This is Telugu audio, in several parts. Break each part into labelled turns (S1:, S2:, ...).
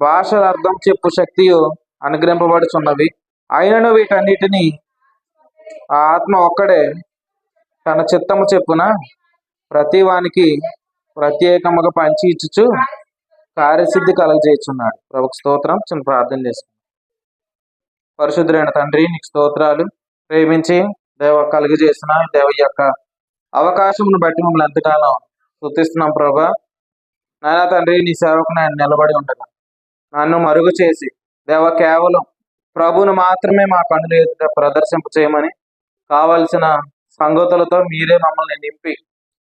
S1: భాషల అర్థం చెప్పు శక్తియు అనుగ్రహింపబడుచున్నవి. అయినను వీటన్నిటిని ఆ ఆత్మ ఒక్కడే తన చిత్తము చెప్పున? ప్రతి వానికి ప్రత్యేకముగా పంచి ఇచ్చుచు కార్యసిద్ధి కలగజేయుచున్నాడు. ప్రభుకు స్తోత్రం. చిన్న ప్రార్థన చేసుకుందాం. పరిశుద్ధులైన తండ్రి నీకు స్తోత్రాలు. ప్రేమించి దేవ కలుగజేసిన దేవ యొక్క అవకాశమును బట్టి మమ్మల్ని ఎంతగానో స్థుతిస్తున్నాం ప్రభా. నాయన తండ్రి నీ సేవకు నేను నిలబడి ఉండగా నన్ను మరుగు చేసి దేవ కేవలం ప్రభును మాత్రమే మా కన్నులు ఎదుట ప్రదర్శింప చేయమని కావలసిన సంగతులతో మీరే మమ్మల్ని నింపి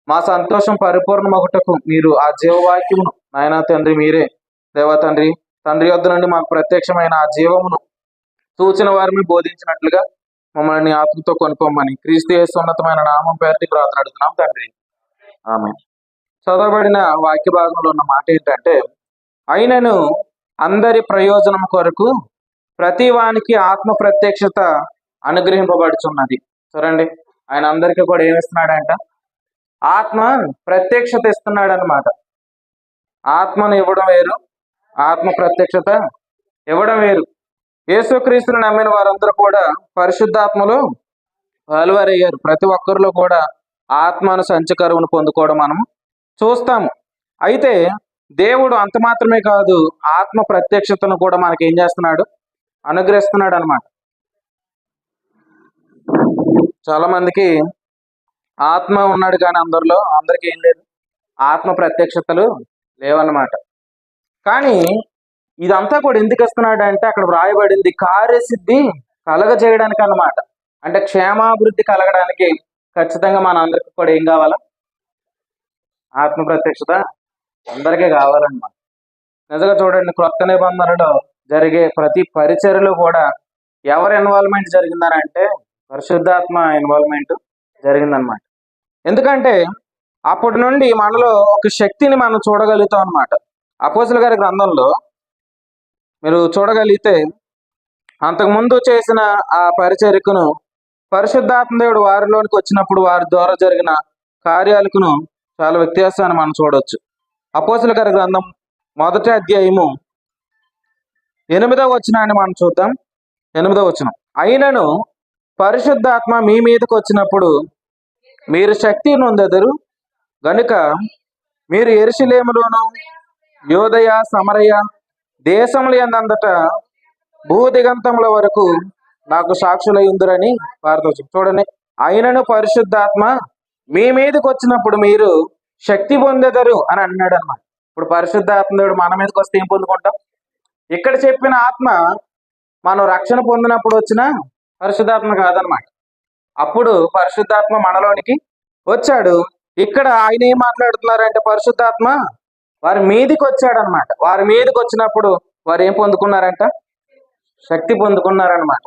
S1: మా సంతోషం పరిపూర్ణ పరిపూర్ణమగుటకు మీరు ఆ జీవవాక్యమును నాయన తండ్రి మీరే దేవ తండ్రి తండ్రి వద్ద నుండి మాకు ప్రత్యక్షమైన ఆ జీవమును సూచన వారిని బోధించినట్లుగా మమ్మల్ని ఆత్మతో కొనుక్కోమని క్రీస్తు ఉన్నతమైన నామం పేరుకి ప్రార్థనాడుతున్నాం తండ్రి. ఆమె చదవబడిన వాక్య భాగంలో ఉన్న మాట ఏంటంటే అయినను అందరి ప్రయోజనం కొరకు ప్రతి వానికి ఆత్మ ప్రత్యక్షత అనుగ్రహింపబడుచున్నది. చూడండి ఆయన అందరికీ కూడా ఏమిస్తున్నాడంట ఆత్మ ప్రత్యక్షత ఇస్తున్నాడు అనమాట ఆత్మను ఇవ్వడం వేరు ఆత్మ ప్రత్యక్షత ఇవ్వడం వేరు. యేసుక్రీస్తుని నమ్మిన వారందరూ కూడా పరిశుద్ధాత్మలో అయ్యారు ప్రతి ఒక్కరిలో కూడా ఆత్మను సంచకరువును పొందుకోవడం మనం చూస్తాము. అయితే దేవుడు అంత మాత్రమే కాదు ఆత్మ ప్రత్యక్షతను కూడా మనకి ఏం చేస్తున్నాడు? అనుగ్రహిస్తున్నాడు అనమాట చాలా మందికి ఆత్మ ఉన్నాడు కానీ అందరిలో అందరికీ ఏం లేదు. ఆత్మ ప్రత్యక్షతలు లేవన్నమాట. కానీ ఇదంతా కూడా ఎందుకు వస్తున్నాడు అంటే అక్కడ వ్రాయబడింది కార్యసిద్ధి కలగజేయడానికి అన్నమాట అంటే క్షేమాభివృద్ధి కలగడానికి ఖచ్చితంగా మన అందరికి కూడా ఏం కావాలా? ఆత్మ ప్రత్యక్షత అందరికీ కావాలన్నమాట. నిజంగా చూడండి క్రొత్త నిబంధనలో జరిగే ప్రతి పరిచర్లో కూడా ఎవరి ఇన్వాల్వ్మెంట్ జరిగిందనంటే పరిశుద్ధాత్మ ఇన్వాల్వ్మెంట్ జరిగిందనమాట ఎందుకంటే అప్పటి నుండి మనలో ఒక శక్తిని మనం చూడగలుగుతాం అనమాట అపోజుల గారి గ్రంథంలో మీరు చూడగలిగితే అంతకుముందు చేసిన ఆ పరిచర్యకును పరిశుద్ధాత్మ దేవుడు వారిలోనికి వచ్చినప్పుడు వారి ద్వారా జరిగిన కార్యాలకును చాలా వ్యత్యాసాన్ని మనం చూడవచ్చు అపోసుల గారి గ్రంథం మొదటి అధ్యాయము ఎనిమిదవ వచనాన్ని మనం చూద్దాం. ఎనిమిదవ వచనం. అయినను పరిశుద్ధాత్మ మీ మీదకి వచ్చినప్పుడు మీరు శక్తి నొందెదరు. గనుక మీరు ఎరుసలేములోను యోదయ సమరయ దేశములు ఎందంతట భూదిగంతముల వరకు నాకు సాక్షులై వారితో చూడండి. అయినను పరిశుద్ధాత్మ మీ మీదకి వచ్చినప్పుడు మీరు శక్తి పొందెదరు అని అన్నాడు అనమాట ఇప్పుడు పరిశుద్ధాత్మడు మన మీదకి వస్తే ఏం పొందుకుంటాం? ఇక్కడ చెప్పిన ఆత్మ మనం రక్షణ పొందినప్పుడు వచ్చిన పరిశుద్ధాత్మ కాదనమాట అప్పుడు పరిశుద్ధాత్మ మనలోనికి వచ్చాడు. ఇక్కడ ఆయన ఏం మాట్లాడుతున్నారంటే పరిశుద్ధాత్మ వారి మీదికి వచ్చాడనమాట వారి మీదకి వచ్చినప్పుడు వారు ఏం పొందుకున్నారంట? శక్తి పొందుకున్నారనమాట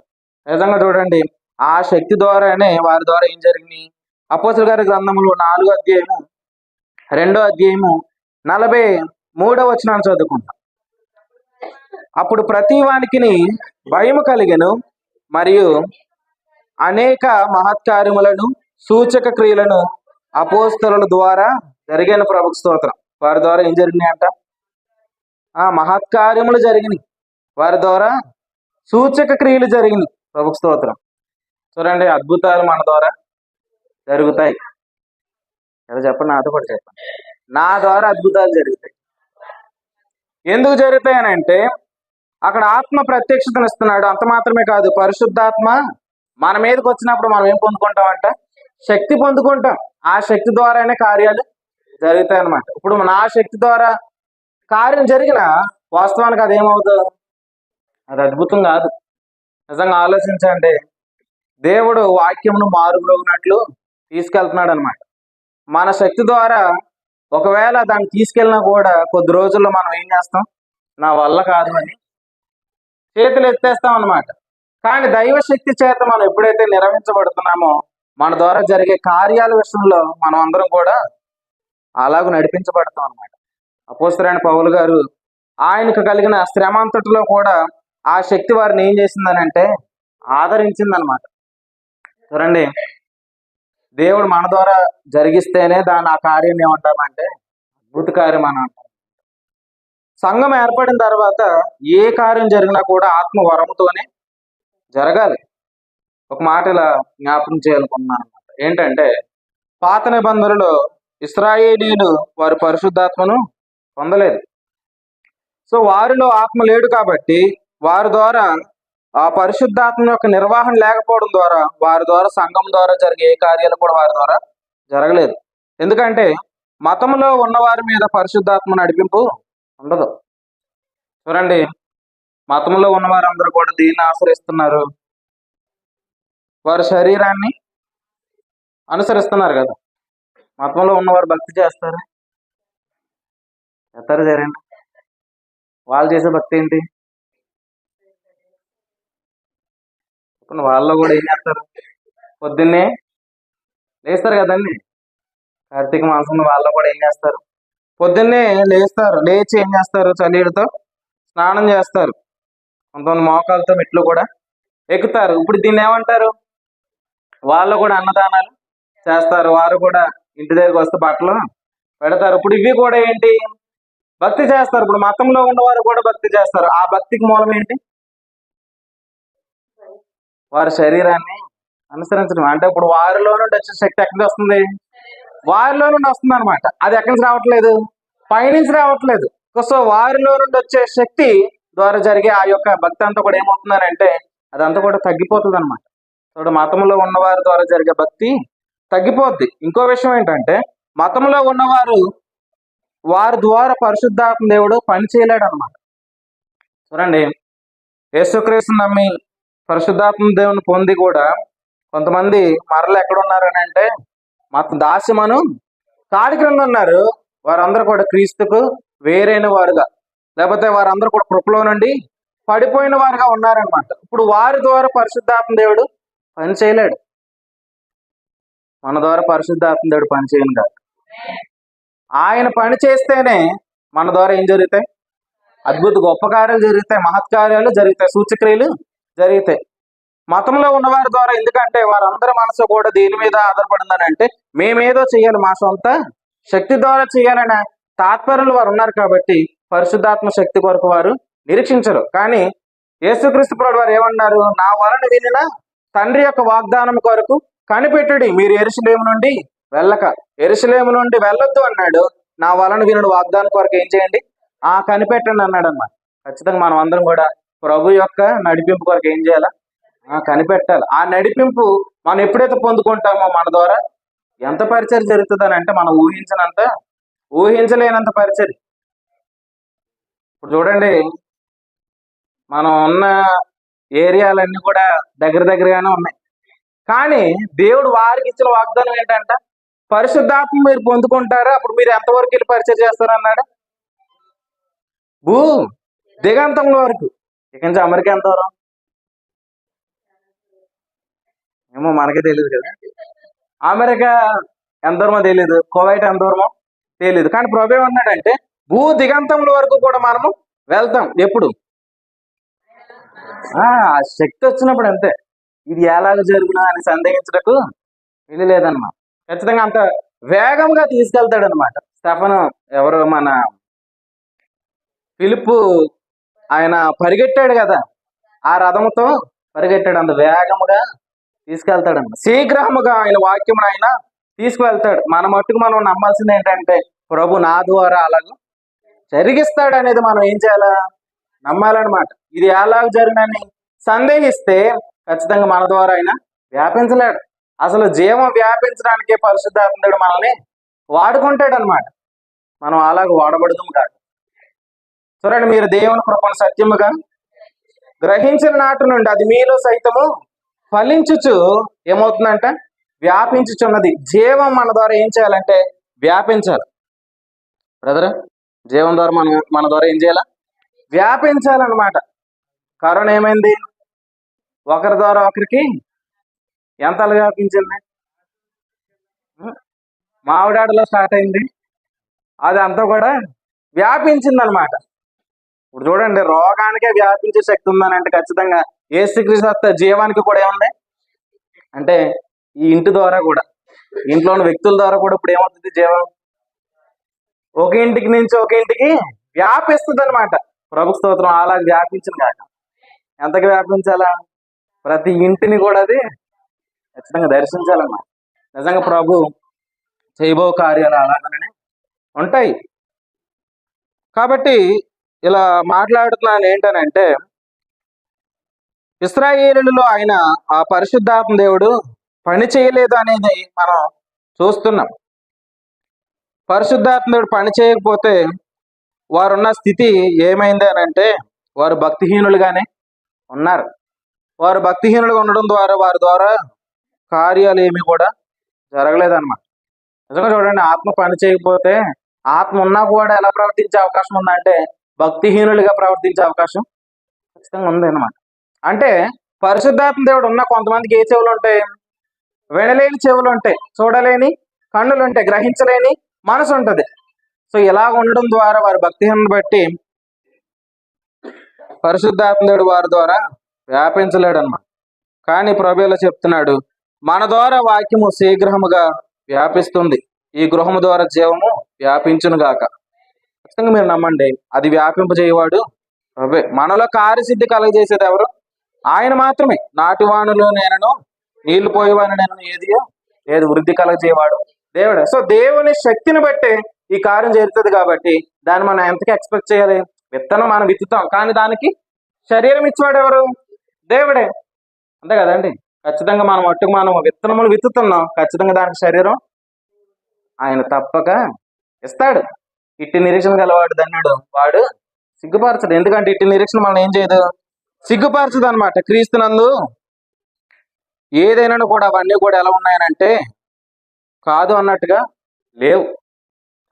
S1: నిజంగా చూడండి ఆ శక్తి ద్వారానే వారి ద్వారా ఏం జరిగింది అపోసల గారి గ్రంథములు నాలుగో అధ్యాయము రెండో అధ్యాయము నలభై మూడో వచనాన్ని చదువుకుంటాం. అప్పుడు ప్రతి వానికి భయము కలిగను మరియు అనేక మహత్కార్యములను సూచక క్రియలను అపోస్తల ద్వారా జరిగిన ప్రభు స్తోత్రం. వారి ద్వారా ఏం జరిగినాయి అంట ఆ మహత్కార్యములు జరిగినాయి. వారి ద్వారా సూచక క్రియలు జరిగినాయి. ప్రభు స్తోత్రం. చూడండి అద్భుతాలు మన ద్వారా జరుగుతాయి. ఎలా చెప్పండి నాతో కూడా చెప్పండి. నా ద్వారా అద్భుతాలు జరుగుతాయి. ఎందుకు జరుగుతాయి అని అంటే అక్కడ ఆత్మ ప్రత్యక్షతను ఇస్తున్నాడు. అంత మాత్రమే కాదు పరిశుద్ధాత్మ మన మీదకి వచ్చినప్పుడు మనం ఏం పొందుకుంటామంట? శక్తి పొందుకుంటాం. ఆ శక్తి ద్వారానే కార్యాలు జరుగుతాయి అన్నమాట. ఇప్పుడు నా శక్తి ద్వారా కార్యం జరిగిన వాస్తవానికి అది ఏమవుతుంది అది అద్భుతం కాదు. నిజంగా ఆలోచించండి. దేవుడు వాక్యమును మారుమ్రోగినట్లు తీసుకెళ్తున్నాడు అనమాట మన శక్తి ద్వారా ఒకవేళ దాన్ని తీసుకెళ్ళినా కూడా కొద్ది రోజుల్లో మనం ఏం చేస్తాం? నా వల్ల కాదు అని చేతులు ఎత్తేస్తాం అనమాట కానీ దైవశక్తి చేత మనం ఎప్పుడైతే నిర్వహించబడుతున్నామో మన ద్వారా జరిగే కార్యాల విషయంలో మనం అందరం కూడా అలాగూ నడిపించబడతాం అనమాట అపోస్తరైన పౌలు గారు ఆయనకు కలిగిన శ్రమ అంతటిలో కూడా ఆ శక్తి వారిని ఏం చేసిందని అంటే ఆదరించిందనమాట చూడండి. దేవుడు మన ద్వారా జరిగిస్తేనే దాని ఆ కార్యం ఏమంటామంటే అద్భుత కార్యం అని అంటాం. సంఘం ఏర్పడిన తర్వాత ఏ కార్యం జరిగినా కూడా ఆత్మ వరముతోనే జరగాలి. ఒక మాట ఇలా జ్ఞాపకం చేయాలనుకున్నాను అనమాట ఏంటంటే పాత నిబంధనలో ఇస్రాయేలీలు వారు పరిశుద్ధాత్మను పొందలేదు. సో వారిలో ఆత్మ లేడు కాబట్టి వారి ద్వారా ఆ పరిశుద్ధాత్మ యొక్క నిర్వహణ లేకపోవడం ద్వారా వారి ద్వారా సంఘం ద్వారా జరిగే ఏ కార్యాలు కూడా వారి ద్వారా జరగలేదు. ఎందుకంటే మతంలో ఉన్నవారి మీద పరిశుద్ధాత్మ నడిపింపు ఉండదు. చూడండి మతంలో ఉన్నవారందరూ కూడా దీన్ని ఆశ్రయిస్తున్నారు. వారి శరీరాన్ని అనుసరిస్తున్నారు కదా. మతంలో ఉన్నవారు భక్తి చేస్తారు. చేస్తారు సరేండి వాళ్ళు చేసే భక్తి ఏంటి? ఇప్పుడు వాళ్ళు కూడా ఏం చేస్తారు? పొద్దున్నే లేస్తారు కదండి కార్తీక మాసంలో వాళ్ళు కూడా ఏం చేస్తారు? పొద్దున్నే లేస్తారు లేచి ఏం చేస్తారు? చలితో స్నానం చేస్తారు. కొంతమంది మోకాలతో మెట్లు కూడా ఎక్కుతారు. ఇప్పుడు దీన్ని ఏమంటారు? వాళ్ళు కూడా అన్నదానాలు చేస్తారు. వారు కూడా ఇంటి దగ్గరికి వస్తే బట్టలు పెడతారు. ఇప్పుడు ఇవి కూడా ఏంటి? భక్తి చేస్తారు. ఇప్పుడు మతంలో ఉన్నవారు కూడా భక్తి చేస్తారు. ఆ భక్తికి మూలం ఏంటి? వారి శరీరాన్ని అనుసరించడం. అంటే ఇప్పుడు వారిలో నుండి వచ్చే శక్తి ఎక్కడి నుంచి వస్తుంది? వారిలో నుండి వస్తుంది అనమాట అది ఎక్కడి నుంచి రావట్లేదు? పైనుంచి రావట్లేదు. సో వారిలో నుండి వచ్చే శక్తి ద్వారా జరిగే ఆ యొక్క భక్తి అంతా కూడా ఏమవుతుందనంటే అదంతా కూడా తగ్గిపోతుంది అనమాట ఇప్పుడు మతంలో ఉన్నవారి ద్వారా జరిగే భక్తి తగ్గిపోద్ది. ఇంకో విషయం ఏంటంటే మతంలో ఉన్నవారు వారి ద్వారా పరిశుద్ధాత్మ దేవుడు పని చేయలేడు అనమాట చూడండి యేసుక్రీస్తు నమ్మి పరిశుద్ధాత్మ దేవుని పొంది కూడా కొంతమంది మరలు ఎక్కడ ఉన్నారని అంటే మత దాస్యమను కాడి క్రింద ఉన్నారు. వారందరూ కూడా క్రీస్తుకు వేరైన వారుగా. లేకపోతే వారందరూ కూడా కృపలో నుండి పడిపోయిన వారుగా ఉన్నారనమాట ఇప్పుడు వారి ద్వారా పరిశుద్ధాత్మ దేవుడు పని చేయలేడు. మన ద్వారా పరిశుద్ధాత్మ దేవుడు పని చేయను కాదు. ఆయన పని చేస్తేనే మన ద్వారా ఏం జరుగుతాయి? అద్భుత గొప్ప కార్యాలు జరుగుతాయి. మహత్కార్యాలు జరుగుతాయి. సూచక్రియలు జరుగుతాయి మతంలో ఉన్నవారి ద్వారా ఎందుకంటే వారందరి మనసు కూడా దేని మీద ఆధారపడిందని అంటే మేమేదో చేయాలి మా సొంత శక్తి ద్వారా చేయాలనే తాత్పర్యాలు వారు ఉన్నారు కాబట్టి పరిశుద్ధాత్మ శక్తి కొరకు వారు నిరీక్షించరు. కానీ యేసుక్రీస్తు ప్రభు వారు ఏమన్నారు? నా వలన వినిన తండ్రి యొక్క వాగ్దానం కొరకు కనిపెట్టుడి మీరు ఎరుసలేము నుండి వెళ్ళక. ఎరుసలేము నుండి వెళ్ళొద్దు అన్నాడు. నా వలన వినుడు వాగ్దానం కొరకు ఏం చేయండి? ఆ కనిపెట్టండి అన్నాడు అన్నమాట ఖచ్చితంగా మనం అందరం కూడా ప్రభు యొక్క నడిపింపు కొరకు ఏం చేయాలా? కనిపెట్టాలి. ఆ నడిపింపు మనం ఎప్పుడైతే పొందుకుంటామో మన ద్వారా ఎంత పరిచయం జరుగుతుందని అంటే మనం ఊహించినంత ఊహించలేనంత పరిచయం. ఇప్పుడు చూడండి మనం ఉన్న ఏరియాలన్నీ కూడా దగ్గర దగ్గరగానే ఉన్నాయి. కానీ దేవుడు వారికి ఇచ్చిన వాగ్దానం ఏంటంట? పరిశుద్ధాత్మ మీరు పొందుకుంటారు? అప్పుడు మీరు ఎంతవరకు వెళ్ళి పరిచయం చేస్తారన్నాడు? భూ దిగంతంలో వరకు. ఇక నుంచి అమెరికా ఎంత దూరం ఏమో మనకే తెలియదు కదా. అమెరికా ఎంత దూరమో తెలియదు కువైట్ ఎంత దూరమో తెలియదు కానీ ప్రభు ఏమన్నాడంటే భూ దిగంతముల వరకు కూడా మనము వెళ్తాం ఎప్పుడు? ఆ శక్తి వచ్చినప్పుడు అంతే. ఇది ఎలాగ జరుగునా అని సందేహించటకు ఇది లేదన్నమాట. ఖచ్చితంగా అంత వేగంగా తీసుకెళ్తాడు అనమాట స్టెఫను ఎవరు మన పిలుపు ఆయన పరిగెట్టాడు కదా. ఆ రథముతో పరిగెట్టాడు. అంత వేగముగా తీసుకెళ్తాడు అన్నమాట శీఘ్రముగా ఆయన వాక్యం ఆయన తీసుకువెళ్తాడు. మన మట్టుకు మనం నమ్మాల్సింది ఏంటంటే ప్రభు నా ద్వారా అలాగ జరిగిస్తాడు అనేది మనం ఏం చేయాలా? నమ్మాలన్నమాట. ఇది ఎలాగ జరిగినని సందేహిస్తే ఖచ్చితంగా మన ద్వారా ఆయన వ్యాపించలేడు. అసలు జీవం వ్యాపించడానికే పరిశుద్ధాత్ముడు మనల్ని వాడుకుంటాడు అనమాట మనం అలాగ వాడబడదు కాదు. చూడండి మీరు దేవుని కృపను సత్యముగా గ్రహించిన నాటు నుండి అది మీలో సైతము ఫలించుచు ఏమవుతుందంట? వ్యాపించుచున్నది. జీవం మన ద్వారా ఏం చేయాలంటే వ్యాపించాలి. బ్రదర్ జీవం ద్వారా మన మన ద్వారా ఏం చేయాలా? వ్యాపించాలన్నమాట. కరోనా ఏమైంది? ఒకరి ద్వారా ఒకరికి ఎంత వ్యాపించింది? మావిడాడలో స్టార్ట్ అయింది. అది అంతా కూడా వ్యాపించింది అనమాట ఇప్పుడు చూడండి రోగానికే వ్యాపించే శక్తి ఉందని అంటే ఖచ్చితంగా శ్రీకృష్ణ జీవానికి కూడా ఏముంది? అంటే ఈ ఇంటి ద్వారా కూడా ఇంట్లో ఉన్న వ్యక్తుల ద్వారా కూడా ఇప్పుడు ఏమవుతుంది జీవం? ఒక ఇంటికి నుంచి ఒక ఇంటికి వ్యాపిస్తుంది అనమాట ప్రభు స్తోత్రం అలా వ్యాపించింది కాక. ఎంతగా వ్యాపించాలా? ప్రతి ఇంటిని కూడా అది ఖచ్చితంగా దర్శించాలన్నమాట. నిజంగా ప్రభు చేయబో కార్యాలు అలాగనే ఉంటాయి. కాబట్టి ఇలా మాట్లాడుతున్నాను ఏంటనంటే ఇస్రాయేలులో ఆయన ఆ పరిశుద్ధాత్మ దేవుడు పని చేయలేదు అనేది మనం చూస్తున్నాం. పరిశుద్ధాత్మ దేవుడు పని చేయకపోతే వారున్న స్థితి ఏమైంది అని అంటే వారు భక్తిహీనులుగానే ఉన్నారు. వారు భక్తిహీనులుగా ఉండడం ద్వారా వారి ద్వారా కార్యాలు ఏమి కూడా జరగలేదన్నమాట. నిజంగా చూడండి ఆత్మ పని చేయకపోతే ఆత్మ ఉన్నా కూడా ఎలా ప్రవర్తించే అవకాశం ఉందంటే భక్తిహీనులుగా ప్రవర్తించే అవకాశం ఖచ్చితంగా ఉంది అన్నమాట అంటే పరిశుద్ధాత్మ దేవుడు ఉన్న కొంతమందికి ఏ చెవులు ఉంటాయి? వినలేని చెవులు ఉంటాయి. చూడలేని కన్నులు ఉంటాయి. గ్రహించలేని మనసు ఉంటుంది. సో ఇలా ఉండడం ద్వారా వారి భక్తిహీనను బట్టి పరిశుద్ధాత్మ దేవుడు వారి ద్వారా వ్యాపించలేడు అన్నమాట కానీ ప్రభుల చెప్తున్నాడు మన ద్వారా వాక్యము శీఘ్రముగా వ్యాపిస్తుంది. ఈ గృహము ద్వారా జీవము వ్యాపించునుగాక. ఖచ్చితంగా మీరు నమ్మండి. అది వ్యాపింపజేయవాడు అవే. మనలో కార్యసిద్ధి కలగజేసేది ఎవరు? ఆయన మాత్రమే. నాటివానులు నేను నీళ్ళు పోయేవాను నేను ఏది ఏది వృద్ధి కలగజేయవాడు? దేవుడు. సో దేవుని శక్తిని బట్టి ఈ కార్యం జరుగుతుంది కాబట్టి దాన్ని మనం ఎంతకి ఎక్స్పెక్ట్ చేయాలి? విత్తనం మనం విత్తుతాం. కానీ దానికి శరీరం ఇచ్చేవాడు ఎవరు? దేవుడే. అంతే కదండి. ఖచ్చితంగా మనం మట్టుకు మనం విత్తనములు విత్తుతున్నాం. ఖచ్చితంగా దానికి శరీరం ఆయన తప్పక ఇస్తాడు. ఇట్టి నిరీక్షణ గలవాడు దన్నాడు వాడు సిగ్గుపరచడు. ఎందుకంటే ఇట్టి నిరీక్షణ మనం ఏం చేయదు? సిగ్గుపరచదు అనమాట క్రీస్తునందు ఏదైనా కూడా అవన్నీ కూడా ఎలా ఉన్నాయనంటే కాదు అన్నట్టుగా లేవు.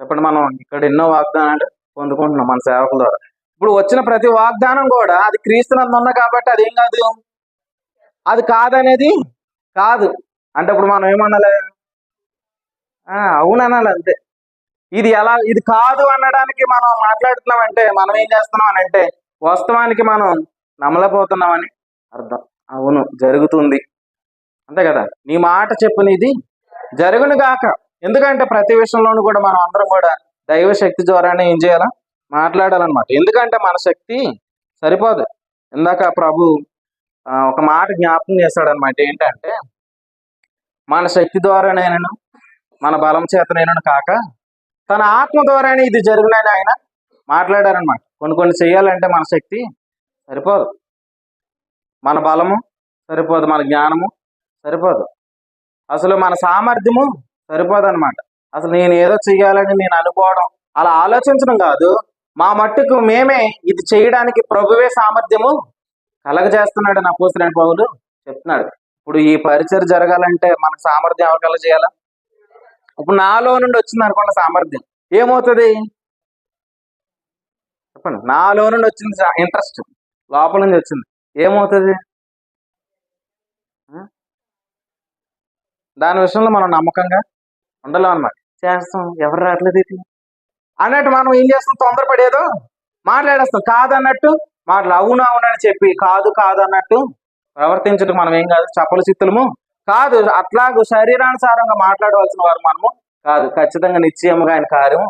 S1: చెప్పండి మనం ఇక్కడ ఎన్నో వాగ్దానాలు పొందుకుంటున్నాం మన సేవకుల ద్వారా. ఇప్పుడు వచ్చిన ప్రతి వాగ్దానం కూడా అది క్రీస్తునందు ఉన్న కాబట్టి అది ఏం కాదు? అది కాదనేది కాదు. అంటే ఇప్పుడు మనం ఏమనాలి? ఆ, అవుననాలి అంతే. ఇది ఎలా ఇది కాదు అనడానికి మనం మాట్లాడుతున్నాం అంటే మనం ఏం చేస్తున్నాం అని అంటే వాస్తవానికి మనం నమ్మలేకపోతున్నామని అర్థం. అవును జరుగుతుంది. అంతే కదా? నీ మాట చెప్పనిది జరుగును గాక. ఎందుకంటే ప్రతి విషయంలోనూ కూడా మనం అందరం కూడా దైవ శక్తి ద్వారానే ఏం చేయాలా? మాట్లాడాలన్నమాట. ఎందుకంటే మన శక్తి సరిపోదు. ఇందాక ప్రభు ఒక మాట జ్ఞాపకం చేస్తాడనమాట ఏంటంటే మన శక్తి ద్వారానేనను మన బలం చేతనైనా కాక తన ఆత్మ ద్వారానే ఇది జరుగునని ఆయన మాట్లాడారనమాట కొన్ని కొన్ని చేయాలంటే మన శక్తి సరిపోదు. మన బలము సరిపోదు మన జ్ఞానము సరిపోదు. అసలు మన సామర్థ్యము సరిపోదు అనమాట అసలు నేను ఏదో చెయ్యాలని నేను అనుకోవడం అలా ఆలోచించడం కాదు. మా మట్టుకు మేమే ఇది చేయడానికి ప్రభువే సామర్థ్యము కలగజేస్తున్నాడు నా పూసిన పౌలు చెప్తున్నాడు. ఇప్పుడు ఈ పరిచయం జరగాలంటే మనకు సామర్థ్యం ఎవరు చేయాలా? ఇప్పుడు నాలో నుండి వచ్చింది అనుకోండి సామర్థ్యం. ఏమవుతుంది? చెప్పండి. నాలో నుండి వచ్చింది ఇంట్రెస్ట్ లోపల నుంచి వచ్చింది. ఏమవుతుంది? దాని విషయంలో మనం నమ్మకంగా ఉండలేం అన్నమాట. చేస్తాం. ఎవరు రావట్లేదు ఇది. అన్నట్టు మనం ఏం చేస్తాం? తొందరపడేదో మాట్లాడేస్తాం. కాదన్నట్టు మాటలు అవును అవును అని చెప్పి కాదు కాదు అన్నట్టు ప్రవర్తించడం మనం ఏం కాదు. చప్పల చిత్తులము కాదు అట్లాగూ శరీరానుసారంగా మాట్లాడవలసిన వారు మనము కాదు. ఖచ్చితంగా నిశ్చయముగా ఆయన కార్యము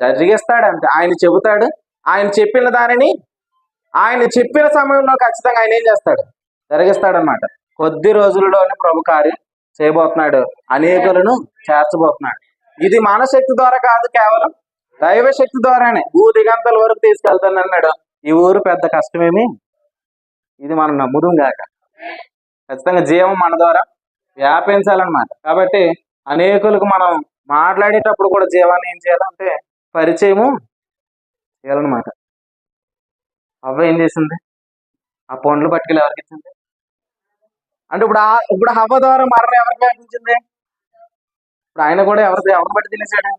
S1: జరిగిస్తాడు అంతే ఆయన చెబుతాడు. ఆయన చెప్పిన దానిని ఆయన చెప్పిన సమయంలో ఖచ్చితంగా ఆయన ఏం చేస్తాడు? జరిగిస్తాడనమాట కొద్ది రోజుల్లోనే ప్రభు కార్యం చేయబోతున్నాడు. అనేకులను చేర్చబోతున్నాడు. ఇది మన శక్తి ద్వారా కాదు కేవలం దైవ శక్తి ద్వారానే. ఊ దిగంతల వరకు తీసుకెళ్తానన్నాడు. ఈ ఊరు పెద్ద కష్టమేమి? ఇది మనం నమ్ముదాం గాక. ఖచ్చితంగా జీవం మన ద్వారా వ్యాపించాలన్నమాట. కాబట్టి అనేకులకు మనం మాట్లాడేటప్పుడు కూడా జీవాన్ని ఏం చేయాలంటే పరిచయము చేయాలన్నమాట. అవ్వ ఏం చేసింది? ఆ పండ్లు పట్టుకెళ్ళి ఎవరికి ఇచ్చింది? అంటే ఇప్పుడు ఆ ఇప్పుడు హవ్వ ద్వారా మరణం ఎవరికి వ్యాపించింది? ఇప్పుడు ఆయన కూడా ఎవరి ఎవరిని బట్టి తినేసాడు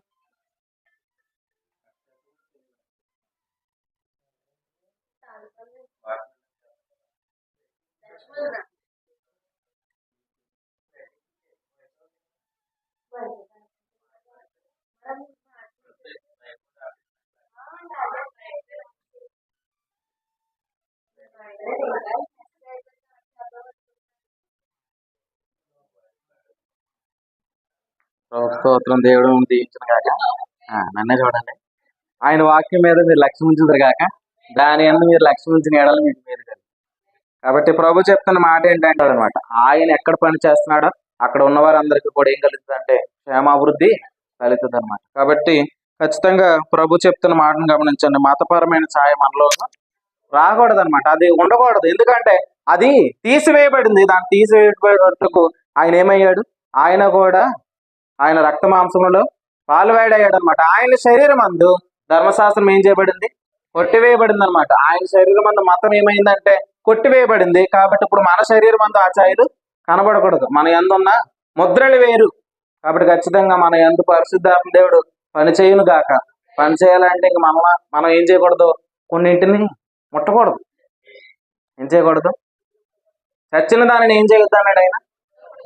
S1: స్తోత్రం దేవుడు దీవించిన కాక నన్నే చూడండి. ఆయన వాక్యం మీద మీరు లక్ష్యం ఉంచుతారు కాక దాని అన్న మీరు లక్ష్యం ఉంచిన ఏడాలి మీకు మీరు కాబట్టి ప్రభు చెప్తున్న మాట ఏంటంటే అనమాట ఆయన ఎక్కడ పని చేస్తున్నాడో అక్కడ ఉన్న వారందరికీ కూడా ఏం కలుగుతుంది అంటే క్షేమాభివృద్ధి కలుగుతుంది అనమాట కాబట్టి ఖచ్చితంగా ప్రభు చెప్తున్న మాటను గమనించండి. మతపరమైన ఛాయ మనలో రాకూడదు అనమాట అది ఉండకూడదు. ఎందుకంటే అది తీసివేయబడింది. దాన్ని తీసివేయబడటకు ఆయన ఏమయ్యాడు? ఆయన కూడా ఆయన రక్త మాంసములలో పాలువాడయ్యాడు అనమాట ఆయన శరీరం అందు ధర్మశాస్త్రం ఏం చేయబడింది? కొట్టివేయబడింది అనమాట ఆయన శరీరం అందు మతం ఏమైందంటే కొట్టివేయబడింది. కాబట్టి ఇప్పుడు మన శరీరం అందు ఆ ఛాయలు కనబడకూడదు. మన ఎందున్న ముద్రలు వేరు. కాబట్టి ఖచ్చితంగా మన ఎందు పరిశుద్ధాత్మ దేవుడు పని చేయను గాక. పని చేయాలంటే ఇంక మన మనం ఏం చేయకూడదు? కొన్నింటిని ముట్టకూడదు. ఏం చేయకూడదు? చచ్చిన దానిని ఏం చేయొద్దు అన్నాడు ఆయన?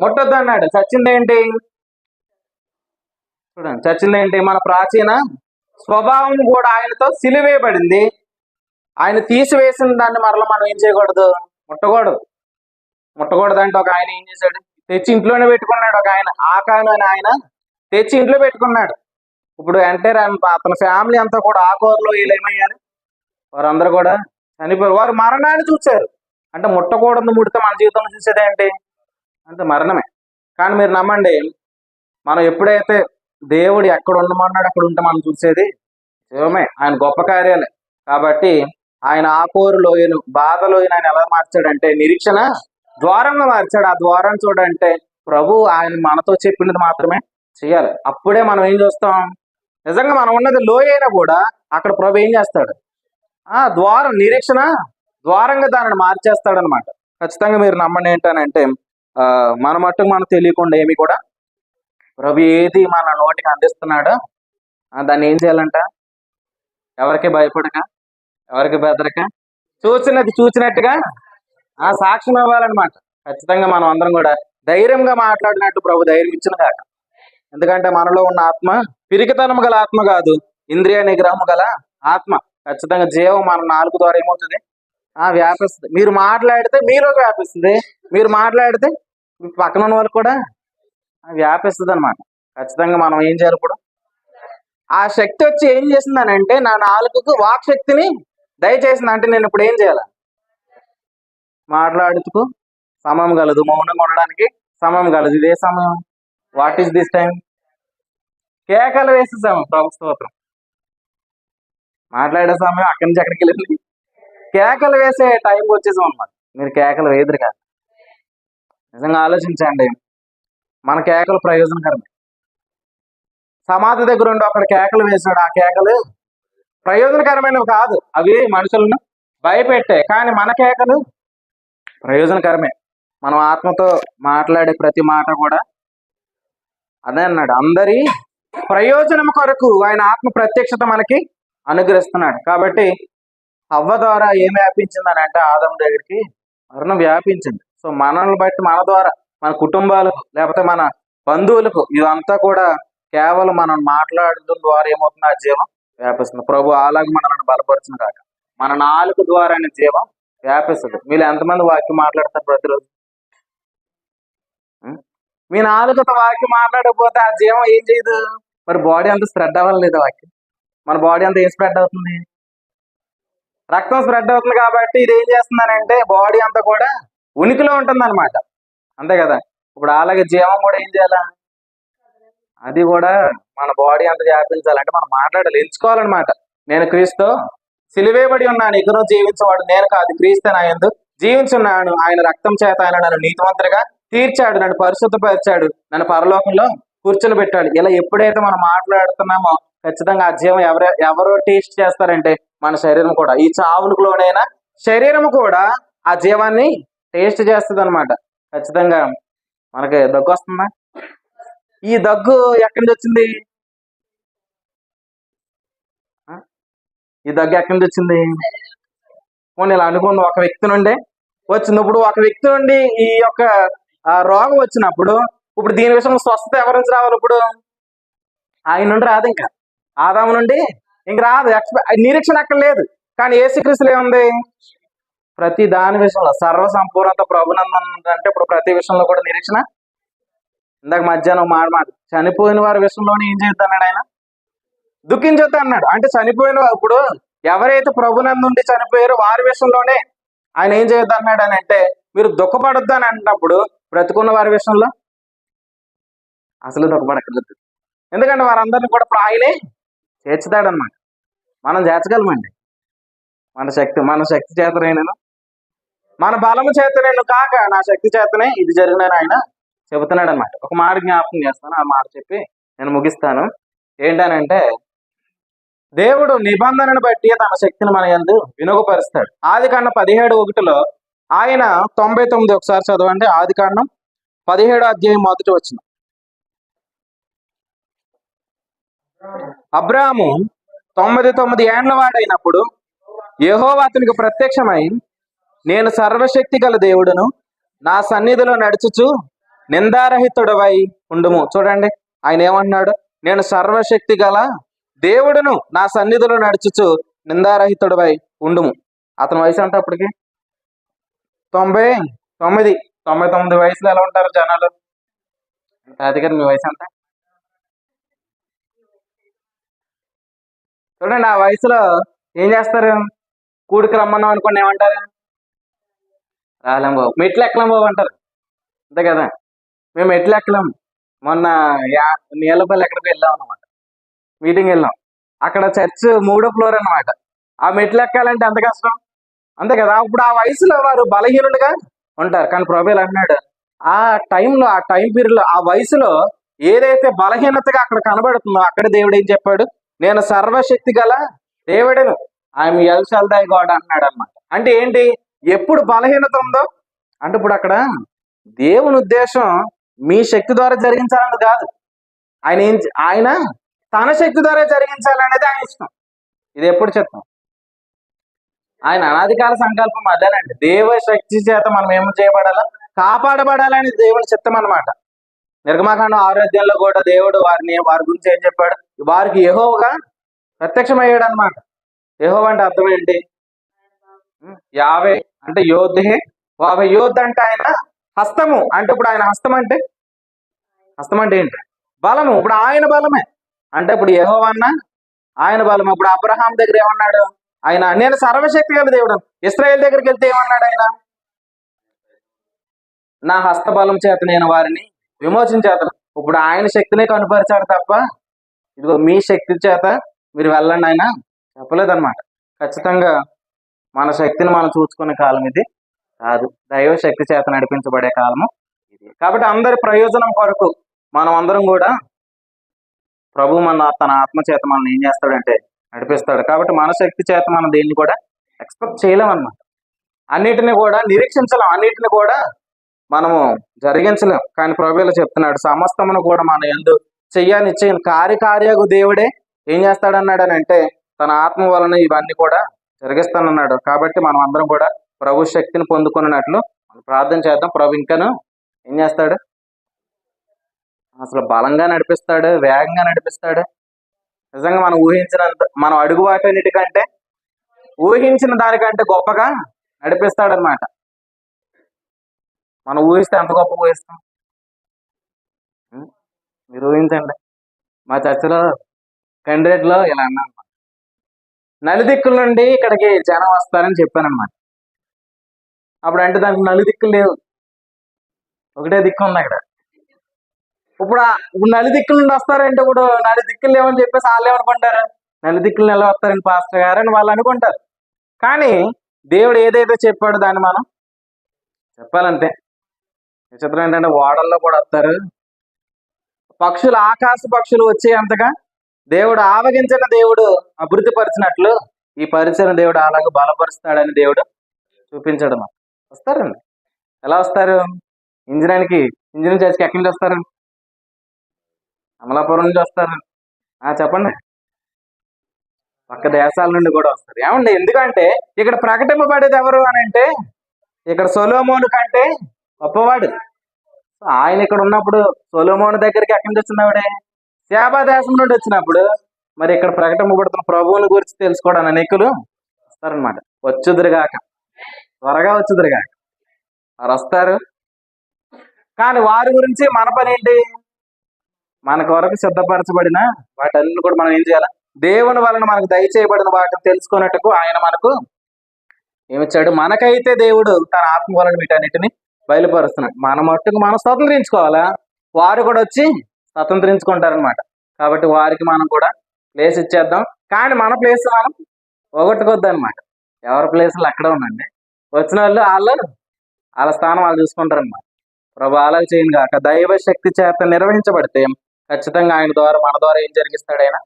S1: ముట్టొద్దు అన్నాడు. చచ్చింది ఏంటి చూడండి. చర్చిలో ఏంటి? మన ప్రాచీన స్వభావం కూడా ఆయనతో సిలివేయబడింది. ఆయన తీసివేసిన దాన్ని మరలా మనం ఏం చేయకూడదు? ముట్టకూడదు. ముట్టకూడదు అంటే ఒక ఆయన ఏం చేశాడు? తెచ్చి ఇంట్లోనే పెట్టుకున్నాడు ఒక ఆయన. ఆకాను అని ఆయన తెచ్చి ఇంట్లో పెట్టుకున్నాడు. ఇప్పుడు ఎంటర్ అతని ఫ్యామిలీ అంతా కూడా ఆకూరలో వీళ్ళు ఏమయ్యారు వారందరూ కూడా చనిపోయారు. వారు మరణాన్ని చూశారు. అంటే ముట్టకూడదు ముడితే మన జీవితంలో చూసేదేంటి అంటే మరణమే. కానీ మీరు నమ్మండి మనం ఎప్పుడైతే దేవుడు ఎక్కడ ఉండమన్నాడు అక్కడ ఉంటే మనం చూసేది శివమే. ఆయన గొప్ప కార్యాలే కాబట్టి ఆయన ఆకోరు లోయను బాధ లోయను ఆయన ఎలా మార్చాడంటే నిరీక్షణ ద్వారంగా మార్చాడు. ఆ ద్వారం చూడంటే ప్రభు ఆయన మనతో చెప్పినది మాత్రమే చేయాలి. అప్పుడే మనం ఏం చూస్తాం? నిజంగా మనం ఉన్నది లోయ అయినా కూడా అక్కడ ప్రభు ఏం చేస్తాడు? ఆ ద్వారం నిరీక్షణ ద్వారంగా దానిని మార్చేస్తాడనమాట ఖచ్చితంగా మీరు నమ్మండి ఏంటనంటే ఆ, మన మట్టుకు మనకు తెలియకుండా ఏమి కూడా ప్రభు ఏది మన నోటికి అందిస్తున్నాడో దాన్ని ఏం చేయాలంట? ఎవరికి భయపడక? ఎవరికి బెదరక? చూసినది చూసినట్టుగా ఆ సాక్ష్యం ఇవ్వాలన్నమాట. ఖచ్చితంగా మనం అందరం కూడా ధైర్యంగా మాట్లాడినట్టు ప్రభు ధైర్యం ఇచ్చిన కాక. ఎందుకంటే మనలో ఉన్న ఆత్మ పిరికితనం గల ఆత్మ కాదు. ఇంద్రియ నిగ్రహం గల ఆత్మ. ఖచ్చితంగా జీవం మన నాలుగు ద్వారా ఏమవుతుంది? ఆ వ్యాపిస్తుంది. మీరు మాట్లాడితే మీలో వ్యాపిస్తుంది. మీరు మాట్లాడితే పక్కన ఉన్న వాళ్ళకి కూడా వ్యాపిస్తుంది అనమాట ఖచ్చితంగా మనం ఏం చేయాలి ఇప్పుడు? ఆ శక్తి వచ్చి ఏం చేసిందని అంటే నా నాలుగుకు వాక్ శక్తిని దయచేసింది అంటే నేను ఇప్పుడు ఏం చేయాలి? మాట్లాడుతూ సమయం కలదు మౌనంగా ఉండడానికి సమయం కలదు ఇదే సమయం. వాట్ ఈస్ దిస్ టైం కేకలు వేసే సమయం. ప్రభు స్తోత్రం. మాట్లాడే సమయం అక్కడి నుంచి అక్కడికి వెళ్ళింది కేకలు వేసే టైం వచ్చేసాం అనమాట మీరు కేకలు వేదురు కాదు. నిజంగా ఆలోచించండి. మన కేకలు ప్రయోజనకరమే. సమాధి దగ్గర ఉండి అక్కడ కేకలు వేసాడు ఆ కేకలు ప్రయోజనకరమైనవి కాదు. అవి మనుషులను భయపెట్టాయి కానీ మన కేకలు ప్రయోజనకరమే. మనం ఆత్మతో మాట్లాడే ప్రతి మాట కూడా అదే అన్నాడు. అందరి ప్రయోజనం కొరకు ఆయన ఆత్మ ప్రత్యక్షత మనకి అనుగ్రహిస్తున్నాడు. కాబట్టి అవ్వ ద్వారా ఏం వ్యాపించింది అని అంటే ఆదం దగ్గరికి మరణం వ్యాపించింది. సో మనల్ని బట్టి మన ద్వారా మన కుటుంబాలకు లేకపోతే మన బంధువులకు ఇదంతా కూడా కేవలం మనం మాట్లాడడం ద్వారా ఏమవుతుంది? ఆ జీవం వ్యాపిస్తుంది. ప్రభు అలాగే మనల్ని బలపరిచిన కాక. మన నాలుగు ద్వారా జీవం వ్యాపిస్తుంది. మీరు ఎంతమంది వాక్యం మాట్లాడతారు ప్రతిరోజు? మీ నాలుగుతో వాక్యం మాట్లాడకపోతే ఆ జీవం ఏం చేయదు? మరి బాడీ అంతా స్ప్రెడ్ అవ్వాలి లేదా వాక్యం? మన బాడీ అంతా ఏం స్ప్రెడ్ అవుతుంది? రక్తం స్ప్రెడ్ అవుతుంది కాబట్టి ఇది ఏం చేస్తుందనంటే బాడీ అంతా కూడా ఉనికిలో ఉంటుంది అనమాట అంతే కదా. ఇప్పుడు అలాగే జీవం కూడా ఏం చేయాలా? అది కూడా మన బాడీ అంతా వ్యాపించాలంటే మనం మాట్లాడాలి. ఎంచుకోవాలన్నమాట. నేను క్రీస్తు సిలివేయబడి ఉన్నాను. ఇకను జీవించేవాడు నేను కాదు. క్రీస్తు నా ఎందు జీవించున్నాను. ఆయన రక్తం చేత ఆయన నన్ను నీతివంతుడిగా తీర్చాడు. నన్ను పరిశుద్ధపరిచాడు. నన్ను పరలోకంలో కూర్చొని పెట్టాడు. ఇలా ఎప్పుడైతే మనం మాట్లాడుతున్నామో ఖచ్చితంగా ఆ జీవం ఎవరు ఎవరు టేస్ట్ చేస్తారంటే మన శరీరం కూడా. ఈ చావులకు లోనైనా శరీరం కూడా ఆ జీవాన్ని టేస్ట్ చేస్తుంది అనమాట ఖచ్చితంగా మనకి దగ్గు వస్తుందా? ఈ దగ్గు ఎక్కడి నుంచి వచ్చింది? ఈ దగ్గు ఎక్కడి నుంచి వచ్చింది? పోనీ ఇలా అనుకుంది ఒక వ్యక్తి నుండి వచ్చింది ఇప్పుడు ఒక వ్యక్తి నుండి ఈ యొక్క రోగం వచ్చినప్పుడు ఇప్పుడు దీని విషయంలో స్వస్థత ఎవరి నుంచి రావాలి ఇప్పుడు? ఆయన నుండి రాదు ఇంకా. ఆదాము నుండి ఇంక రాదు. నిరీక్షణ అక్కడ లేదు. కానీ ఏసుక్రీస్తులు ఏముంది? ప్రతి దాని విషయంలో సర్వ సంపూర్ణత అంటే ఇప్పుడు ప్రతి విషయంలో కూడా నిరీక్షణ. ఇందాక మధ్యాహ్నం మాట మాట చనిపోయిన వారి విషయంలోనే ఏం చేద్దాడు ఆయన? దుఃఖించొద్దు అన్నాడు. అంటే చనిపోయిన ఇప్పుడు ఎవరైతే ప్రభునందుండి చనిపోయారో వారి విషయంలోనే ఆయన ఏం చేయొద్దు అన్నాడు అని అంటే మీరు దుఃఖపడొద్దు అని అంటప్పుడు బ్రతుకున్న వారి విషయంలో? అసలు దుఃఖపడకలేదు ఎందుకంటే వారందరిని కూడా ఇప్పుడు ఆయనే చేర్చుతాడనమాట మనం చేర్చగలమండి. మన శక్తి మన శక్తి చేతనైనా మన బలము చేతనేను కాక నా శక్తి చేతనే ఇది జరిగినని ఆయన చెబుతున్నాడు అనమాట ఒక మాట జ్ఞాపకం చేస్తాను ఆ మాట చెప్పి నేను ముగిస్తాను. ఏంటనంటే దేవుడు నిబంధనను బట్టి తన శక్తిని మన యందు వినియోగపరుస్తాడు. ఆది కాండం పదిహేడు ఒకటిలో ఆయన తొంభై తొమ్మిది ఒకసారి చదవండి. ఆది కాండం పదిహేడు అధ్యాయం మొదటి వచ్చిన అబ్రాము తొమ్మిది తొమ్మిది ఏండ్ల వాడైనప్పుడు యెహోవా అతనికి ప్రత్యక్షమై నేను సర్వశక్తి గల దేవుడును. నా సన్నిధిలో నడుచుచు నిందారహితుడవై ఉండుము. చూడండి ఆయన ఏమంటున్నాడు? నేను సర్వశక్తి గల దేవుడును నా సన్నిధిలో నడుచుచు నిందారహితుడవై ఉండుము. అతని వయసు ఎంత అప్పటికి? తొంభై తొమ్మిది. తొంభై తొమ్మిది వయసులో ఎలా ఉంటారు జనాలు? అది మీ వయసు ఎంత? చూడండి ఆ వయసులో ఏం చేస్తారు? కూడికి రమ్మన్నాం అనుకోండి ఏమంటారు? రాలేం బాబు. మెట్లు ఎక్కలేం బాబు అంటారు? అంతే కదా? మేము మెట్లు ఎక్కలేం. మొన్న యా నీళ్ళపల్లి ఎక్కడికి వెళ్ళాం అనమాట మీటింగ్ వెళ్ళాం. అక్కడ చర్చ్ మూడో ఫ్లోర్ అన్నమాట. ఆ మెట్లు ఎక్కాలంటే ఎంత కష్టం. అంతే కదా? ఇప్పుడు ఆ వయసులో వారు బలహీనులుగా ఉంటారు. కానీ ప్రభులు అన్నాడు. ఆ టైంలో ఆ టైం పీరియడ్లో ఆ వయసులో ఏదైతే బలహీనతగా అక్కడ కనబడుతుందో అక్కడ దేవుడు ఏం చెప్పాడు? నేను సర్వశక్తి గల దేవుడను. ఐఎమ్ ఎల్ గోడ గాడ్ అన్నాడు అనమాట అంటే ఏంటి? ఎప్పుడు బలహీనత ఉందో? అంటే ఇప్పుడు అక్కడ దేవుని ఉద్దేశం మీ శక్తి ద్వారా జరిగించాలని కాదు. ఆయన ఏం ఆయన తన శక్తి ద్వారా జరిగించాలనేది ఆయన ఇష్టం. ఇది ఎప్పుడు చెప్తాం? ఆయన అనాధికార సంకల్పం అదేనండి. దేవ శక్తి చేత మనం ఏమి చేయబడాలా? కాపాడబడాలని దేవుని చిత్తం అన్నమాట. నిర్గమాకాండం ఆరోగ్యంలో కూడా దేవుడు వారిని వారి గురించి ఏం చెప్పాడు? వారికి యెహోవాగా ప్రత్యక్షమయ్యాడు అనమాట యెహోవా అంటే అర్థం ఏంటి? యావే అంటే యోధే. వావే యోధ అంటే ఆయన హస్తము. అంటే ఇప్పుడు ఆయన హస్తం అంటే? హస్తం అంటే ఏంటి? బలము. ఇప్పుడు ఆయన బలమే. అంటే ఇప్పుడు యెహోవా అన్న ఆయన బలం ఇప్పుడు అబ్రహాం దగ్గర ఏమన్నాడు? ఆయన నేను సర్వశక్తి గల దేవుడు. ఇస్రాయేల్ దగ్గరికి వెళ్తే ఏమన్నాడు ఆయన? నా హస్తబలం చేత నేను వారిని విమోచించేతను ఇప్పుడు ఆయన శక్తినే కనుపరిచాడు తప్ప ఇదిగో మీ శక్తి చేత మీరు వెళ్ళండి ఆయన. చెప్పలేదన్నమాట. ఖచ్చితంగా మన శక్తిని మనం చూసుకునే కాలం ఇది కాదు. దైవ శక్తి చేత నడిపించబడే కాలము ఇది. కాబట్టి అందరి ప్రయోజనం కొరకు మనం అందరం కూడా ప్రభు మన తన ఆత్మ చేత మనం ఏం చేస్తాడంటే నడిపిస్తాడు. కాబట్టి మన శక్తి చేత మనం దేన్ని కూడా ఎక్స్పెక్ట్ చేయలేం అన్నమాట అన్నిటిని కూడా నిరీక్షించలేం. అన్నిటిని కూడా మనము జరిగించలేం. కానీ ప్రభువులు చెప్తున్నాడు సమస్తమును కూడా మన ఎందు చెయ్యనిచ్చే కార్యకార్యకు దేవుడే ఏం చేస్తాడన్నాడనంటే అంటే తన ఆత్మ వలన ఇవన్నీ కూడా జరిగిస్తానన్నాడు. కాబట్టి మనం అందరం కూడా ప్రభు శక్తిని పొందుకున్నట్లు ప్రార్థన చేద్దాం. ప్రభు ఇంకాను ఏం చేస్తాడు? అసలు బలంగా నడిపిస్తాడు వేగంగా నడిపిస్తాడు. నిజంగా మనం ఊహించినంత మనం అడుగు వాటన్నిటికంటే ఊహించిన దానికంటే గొప్పగా నడిపిస్తాడనమాట మనం ఊహిస్తే ఎంత గొప్ప ఊహిస్తాం? మీరు ఊహించండి. మా చర్చలో కండిడేట్లో ఇలా అన్నా నలుదిక్కుల నుండి ఇక్కడికి జనం వస్తారని చెప్పానమాట అప్పుడు అంటే దానికి నలుదిక్కులు లేవు. ఒకటే దిక్కు ఉంది అక్కడ. ఇప్పుడు ఇప్పుడు నలుదిక్కుల నుండి వస్తారంటే ఇప్పుడు నలుదిక్కులు లేవని చెప్పేసి వాళ్ళు ఏమనుకుంటారు? నలుదిక్కులు ఎలా వస్తారని పాస్టర్ గారు అని వాళ్ళు అనుకుంటారు. కానీ దేవుడు ఏదైతే చెప్పాడో దాన్ని మనం చెప్పాలంతే. విచిత్రం ఏంటంటే ఓడల్లో కూడా వస్తారు. పక్షులు ఆకాశ పక్షులు వచ్చే అంతగా దేవుడు ఆవగించిన దేవుడు అభివృద్ధి పరిచినట్లు ఈ పరిచయం దేవుడు అలాగే బలపరుస్తాడని దేవుడు చూపించడం. వస్తారండి ఎలా వస్తారు? ఇంజనీర్కి ఇంజనీర్ చేసి ఎక్కడి నుంచి వస్తారు? అమలాపురం నుంచి వస్తారు. ఆ చెప్పండి. పక్క దేశాల నుండి కూడా వస్తారు. ఏమండి? ఎందుకంటే ఇక్కడ ప్రకటింపబడేది ఎవరు అని అంటే ఇక్కడ సొలోమోను కంటే గొప్పవాడు. ఆయన ఇక్కడ ఉన్నప్పుడు సొలోమోను దగ్గరికి ఎక్కడి నుంచి వచ్చినవాడే దేశం నుండి వచ్చినప్పుడు మరి ఇక్కడ ప్రకటింపబడుతున్న ప్రభువుని గురించి తెలుసుకోవడానికి అనేకులు వస్తారనమాట వచ్చుదురుగాక. త్వరగా వచ్చుదురుగాక. వారు వస్తారు. కానీ వారి గురించి మన పని ఏంటి? మన కొరకు సిద్ధపరచబడిన వాటన్ని కూడా మనం ఏం చేయాలి? దేవుని వలన మనకు దయచేయబడిన వాటిని తెలుసుకున్నట్టుకు ఆయన మనకు ఏమిచ్చాడు మనకైతే దేవుడు తన ఆత్మ వలన వీటన్నిటిని బయలుపరుస్తున్నాడు. మన మట్టుకు మనం స్వతంత్రించుకోవాలా? వారు కూడా వచ్చి స్వతంత్రించుకుంటారనమాట కాబట్టి వారికి మనం కూడా ప్లేస్ ఇచ్చేద్దాం. కానీ మన ప్లేస్ మనం పోగొట్టుకోవద్దు అనమాట ఎవరి ప్లేసులు అక్కడ ఉండండి. వచ్చిన వాళ్ళు వాళ్ళు వాళ్ళ స్థానం వాళ్ళు చూసుకుంటారనమాట ప్రభు అలాగ చేయను కాక దైవ శక్తి చేత నిర్వహించబడితే ఖచ్చితంగా ఆయన ద్వారా మన ద్వారా ఏం జరిగిస్తాడు ఆయన?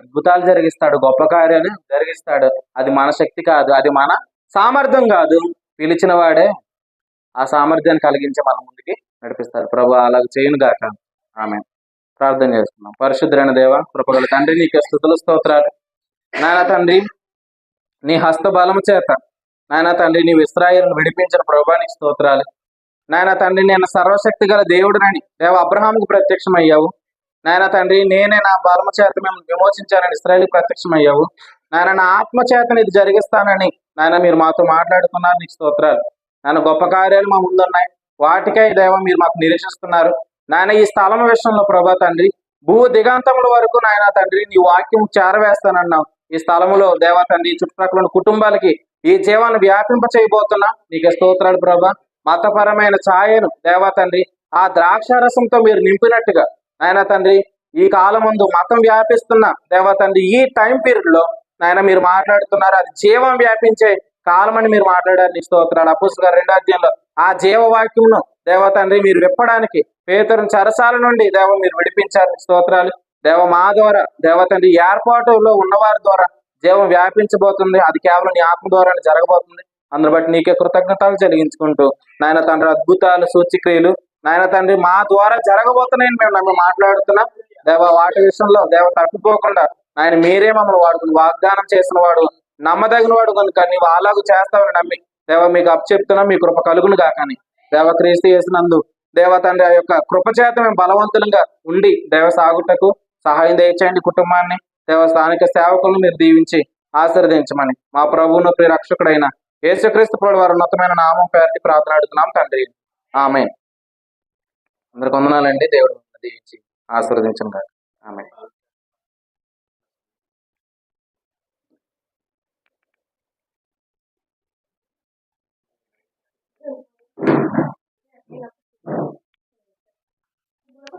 S1: అద్భుతాలు జరిగిస్తాడు. గొప్ప కార్యాలు జరిగిస్తాడు. అది మన శక్తి కాదు. అది మన సామర్థ్యం కాదు. పిలిచిన వాడే ఆ సామర్థ్యాన్ని కలిగించి మన ముందుకి నడిపిస్తాడు. ప్రభు అలాగ చేయను గాక. ఆమె ప్రార్థన చేసుకున్నాం. పరిశుద్ధులైన దేవ కృపగల తండ్రి నీకు స్థుతులు స్తోత్రాలు. నాయన తండ్రి నీ హస్తబలము చేత నాయన తండ్రి నీ ఇస్రాయేలును విడిపించిన ప్రభా స్తోత్రాలు. నాయన తండ్రి నేను సర్వశక్తి గల దేవుడునని దేవ అబ్రహాముకు ప్రత్యక్షమయ్యావు. నాయన తండ్రి నేనే నా బలము చేత మేము విమోచించానని ఇస్రాయేల్కి ప్రత్యక్షమయ్యావు. నాయన నా ఆత్మ చేతని ఇది జరిగిస్తానని నాయన మీరు మాతో మాట్లాడుతున్నారు నీకు స్తోత్రాలు. నాయన గొప్ప కార్యాలు మా ముందున్నాయి. వాటికై దేవ మీరు మాకు నిరీక్షిస్తున్నారు. నాయన ఈ స్థలం విషయంలో ప్రభా తండ్రి భూ దిగాంతముల వరకు నాయన తండ్రి నీ వాక్యం చేరవేస్తానన్నావు ఈ స్థలములో దేవా తండ్రి చుట్టుపక్కల కుటుంబాలకి ఈ జీవాన్ని వ్యాపింప చేయబోతున్నా. నీకు స్తోత్రాడు ప్రభా. మతపరమైన ఛాయను దేవా తండ్రి ఆ ద్రాక్షారసంతో మీరు నింపినట్టుగా నాయన తండ్రి ఈ కాలం ముందు మతం వ్యాపిస్తున్న దేవా తండ్రి ఈ టైం పీరియడ్లో నాయన మీరు మాట్లాడుతున్నారు. అది జీవం వ్యాపించే కాలం అని మీరు మాట్లాడారు. నీ స్తోత్రాలు. అపుస్తక గారు రెండో అధ్యాయంలో ఆ జీవవాక్యంను దేవ తండ్రి మీరు విప్పడానికి పేతురుని చరసాల నుండి దేవ మీరు విడిపించారు స్తోత్రాలు. దేవ మా ద్వారా దేవ తండ్రి ఏర్పాటులో ఉన్నవారి ద్వారా జీవం వ్యాపించబోతుంది. అది కేవలం నీ ఆత్మ ద్వారానే జరగబోతుంది. అందును బట్టి నీకే కృతజ్ఞతలు చెల్లించుకుంటూ నాయన తండ్రి అద్భుతాలు సూచిక్రియలు నాయన తండ్రి మా ద్వారా జరగబోతున్నాయని మేము నమ్మి మాట్లాడుతున్నాం. దేవ వాటి విషయంలో దేవ తప్పిపోకుండా ఆయన మీరే మమ్మల్ని వాడుకుని వాగ్దానం చేసిన వాడు నమ్మదగిన వాడు కనుక నీవు అలాగూ చేస్తావని నమ్మి దేవ మీకు అప్పచెప్తున్నా మీ కృప కలుగును కాకని దేవ క్రీస్తు చేసినందు దేవ తండ్రి ఆ యొక్క కృపచేత మేము బలవంతులుగా ఉండి దేవ సాగుటకు సహాయం దయచేయండి కుటుంబాన్ని దేవ స్థానిక సేవకులను మీరు దీవించి ఆశీర్వదించమని. మా ప్రభువును ప్రియ రక్షకుడైన యేసుక్రీస్తు ప్రభు వారి ఉన్నతమైన నామం పేరుకి ప్రార్థన అడుగుతున్నాం తండ్రి. ఆమె అందరికి వందనాలండి. దేవుడు దీవించి ఆశీర్వదించండి ఆమె